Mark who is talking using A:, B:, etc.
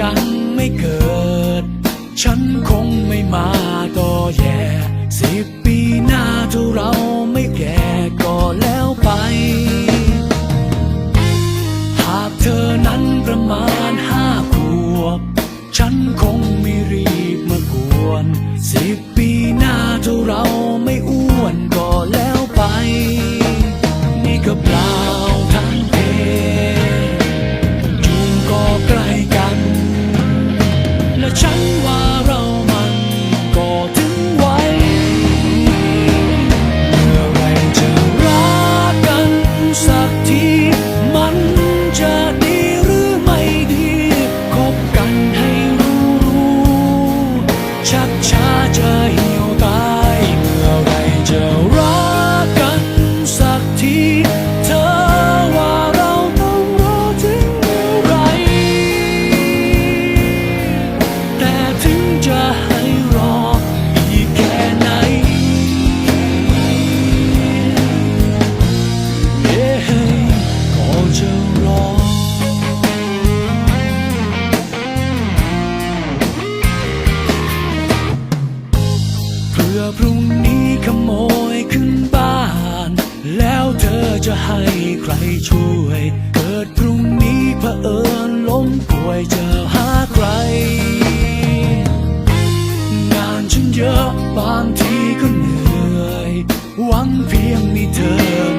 A: ยังไม่เกิด ฉันคงไม่มาต่อแย พรุ่งนี้ขโมยขึ้นบ้าน แล้วเธอจะให้ใครช่วย เกิดพรุ่งนี้เผอ,อิญล้มป่วยจะหาใคร งานฉันเยอะบางทีก็เหนื่อย หวังเพียงมีเธอ